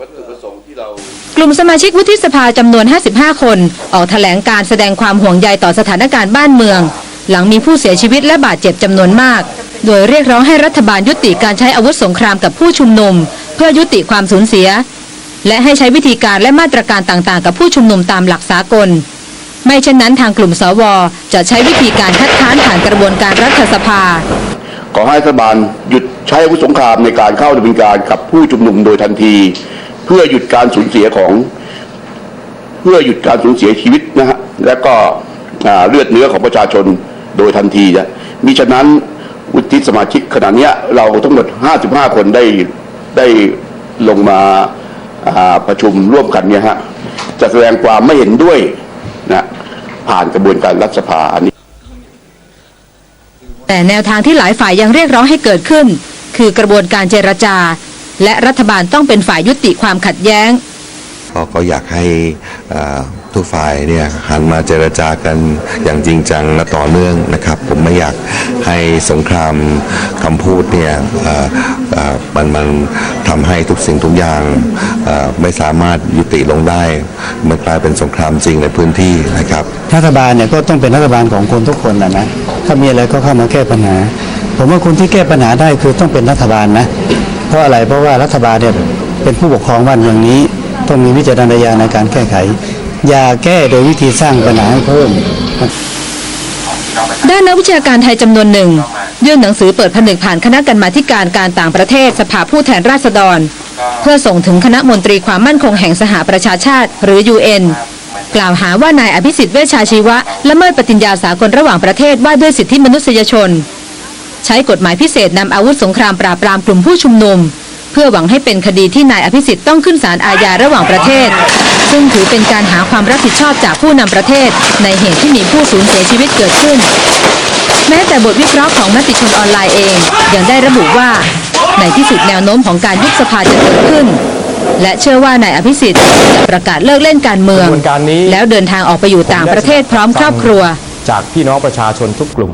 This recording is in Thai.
วัตถุประสงค์ที่เรา กลุ่มสมาชิกวุฒิสภาจำนวน 55 คน ออกแถลงการแสดงความห่วงใยต่อสถานการณ์บ้านเมือง หลังมีผู้เสียชีวิตและบาดเจ็บจำนวนมาก โดยเรียกร้องให้รัฐบาลยุติการใช้อาวุธสงครามกับผู้ชุมนุม เพื่อยุติความสูญเสีย และให้ใช้วิธีการและมาตรการต่างๆ กับผู้ชุมนุมตามหลักสากล ไม่เช่นนั้นทางกลุ่มสว จะใช้วิธีการคัดค้านผ่านกระบวนการรัฐสภา ขอให้รัฐบาลหยุดใช้อาวุธสงครามในการเข้าดำเนินการกับผู้ชุมนุมโดยทันที เพื่อหยุดการสูญเสียของ เพื่อหยุดการสูญเสียชีวิตนะฮะและก็เลือดเนื้อของประชาชนโดยทันทีนะมิฉะนั้นวุฒิสมาชิกขณะเนี้ยเราทั้งหมด 55 คนได้ได้ลงมาาประชุมร่วมกันเนี่ยฮะจะแสดงความไม่เห็นด้วยนะผ่านกระบวนการรัฐสภาอันนี้ แต่แนวทางที่หลายฝ่ายยังเรียกร้องให้เกิดขึ้น คือกระบวนการเจรจา และรัฐบาลต้องเป็นฝ่ายยุติความขัดแย้งก็ก็อยากให้เอ่อทุกฝ่ายเนี่ยหันมาเจรจากันอย่างจริงจังและต่อเนื่องนะครับ ผมไม่อยากให้สงครามคำพูดเนี่ยเอ่อเอ่อมันมันทำให้ทุกสิ่งทุกอย่างเอ่อไม่สามารถยุติลงได้ มันกลายเป็นสงครามจริงในพื้นที่นะครับรัฐบาลเนี่ยก็ต้องเป็นรัฐบาลของคนทุกคนนะนะถ้ามีอะไรก็เข้ามาแก้ปัญหา ผมว่าคนที่แก้ปัญหาได้คือต้องเป็นรัฐบาลนะ เพราะอะไรเพราะว่ารัฐบาลเนี่ยเป็นผู้ปกครองบ้านเมืองนี้ต้องมีวิจารณญาณในการแก้ไข อย่าแก้โดยวิธีสร้างปัญหาให้เพิ่มด้านนักวิชาการไทยจำนวนหนึ่ง ยื่นหนังสือเปิดผนึกผ่านคณะกรรมาการการต่างประเทศสภาผู้แทนราษฎร เพื่อส่งถึงคณะมนตรีความมั่นคงแห่งสหประชาชาติ หรือ UN กล่าวหาว่านายอภิสิทธิ์เวชชาชีวะละเมิดปฏิญญาสากลระหว่างประเทศว่าด้วยสิทธิมนุษยชน ใช้กฎหมายพิเศษนำอาวุธสงครามปราบปรามกลุ่มผู้ชุมนุม เพื่อหวังให้เป็นคดีที่นายอภิสิทธิ์ต้องขึ้นศาลอาญาระหว่างประเทศ ซึ่งถือเป็นการหาความรับผิดชอบจากผู้นำประเทศ ในเหตุที่มีผู้สูญเสียชีวิตเกิดขึ้น แม้แต่บทวิเคราะห์ของมติชนออนไลน์เองยังได้ระบุว่า ในที่สุดแนวโน้มของการยุบสภาจะเกิดขึ้นและเชื่อว่านายอภิสิทธิ์จะประกาศเลิกเล่นการเมืองกระบวนการนี้แล้วเดินทางออกไปอยู่ต่างประเทศพร้อมครอบครัว จากพี่น้องประชาชนทุกกลุ่ม